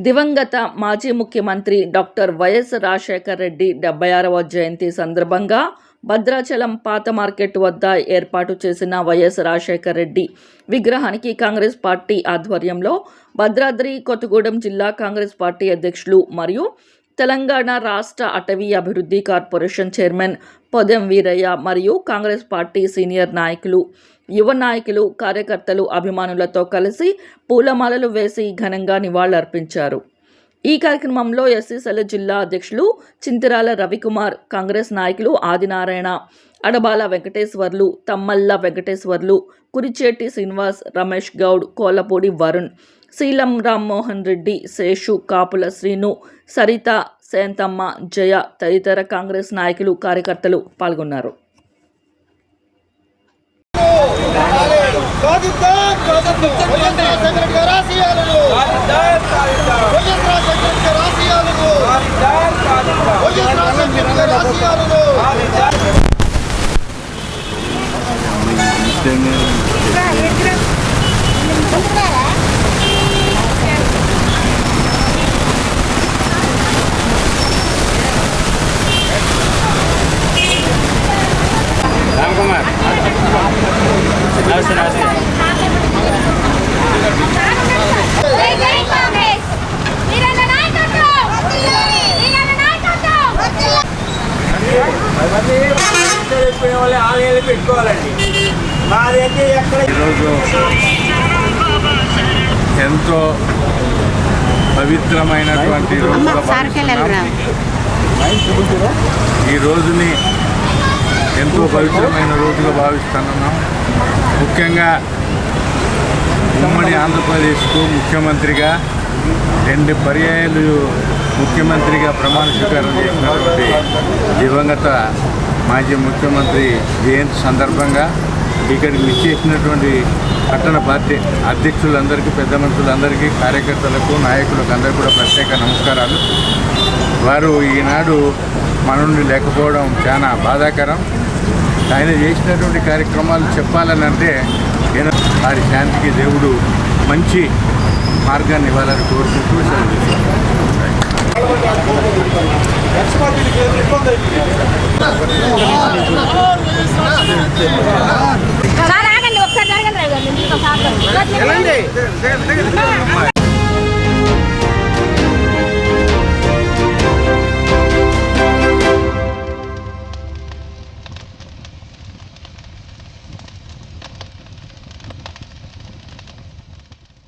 దివంగత మాజీ ముఖ్యమంత్రి డాక్టర్ వైఎస్ రాజశేఖర్ రెడ్డి డెబ్బై ఆరవ జయంతి సందర్భంగా భద్రాచలం పాత మార్కెట్ వద్ద ఏర్పాటు చేసిన వైఎస్ రాజశేఖర్ రెడ్డి విగ్రహానికి కాంగ్రెస్ పార్టీ ఆధ్వర్యంలో భద్రాద్రి కొత్తగూడెం జిల్లా కాంగ్రెస్ పార్టీ అధ్యక్షులు మరియు తెలంగాణ రాష్ట్ర అటవీ అభివృద్ధి కార్పొరేషన్ చైర్మన్ పొదెం వీరయ్య మరియు కాంగ్రెస్ పార్టీ సీనియర్ నాయకులు యువ నాయకులు కార్యకర్తలు అభిమానులతో కలిసి పూలమాలలు వేసి ఘనంగా నివాళులర్పించారు. ఈ కార్యక్రమంలో ఎస్సీసెల్ జిల్లా అధ్యక్షులు చింతిరాల రవికుమార్ కాంగ్రెస్ నాయకులు ఆదినారాయణ అడబాల వెంకటేశ్వర్లు తమ్మల్ల వెంకటేశ్వర్లు కురిచేటి శ్రీనివాస్ రమేష్ గౌడ్ కోలపూడి వరుణ్ శీలం రామ్మోహన్ రెడ్డి శేషు కాపుల శ్రీను సరిత సేంతమ్మ జయ తదితర కాంగ్రెస్ నాయకులు కార్యకర్తలు పాల్గొన్నారు. సాధిద్దాం సాధిద్దాం వైఎస్ రాజశేఖర రెడ్డి గారి ఆశయాలను వైఎస్ రాజశేఖర రెడ్డి గారి ఆశయాలను వైఎస్ రాజశేఖర రెడ్డి గారి ఆశయాలను పెట్టుకునే వాళ్ళు ఆలయాలు పెట్టుకోవాలండి. మాదైతే ఎక్కడ ఈరోజు ఎంతో పవిత్రమైనటువంటి. ఈ రోజుని ఎంతో పవిత్రమైన రోజుగా భావిస్తున్నాం. ముఖ్యంగా ఉమ్మడి ఆంధ్రప్రదేశ్కు ముఖ్యమంత్రిగా రెండు పర్యాయాలు ముఖ్యమంత్రిగా ప్రమాణ స్వీకారం చేసినటువంటి దివంగత మాజీ ముఖ్యమంత్రి జయంతి సందర్భంగా ఇక్కడికి విచ్చేసినటువంటి పట్టణ పార్టీ అధ్యక్షులందరికీ పెద్ద మనుషులందరికీ కార్యకర్తలకు నాయకులకు అందరికీ కూడా ప్రత్యేక నమస్కారాలు. వారు ఈనాడు మన నుండి లేకపోవడం చాలా బాధాకరం. ఆయన చేసినటువంటి కార్యక్రమాలు చెప్పాలని అంటే నేను వారి శాంతికి దేవుడు మంచి మార్గాన్ని ఇవ్వాలని కోరుకుంటూ సెలవు না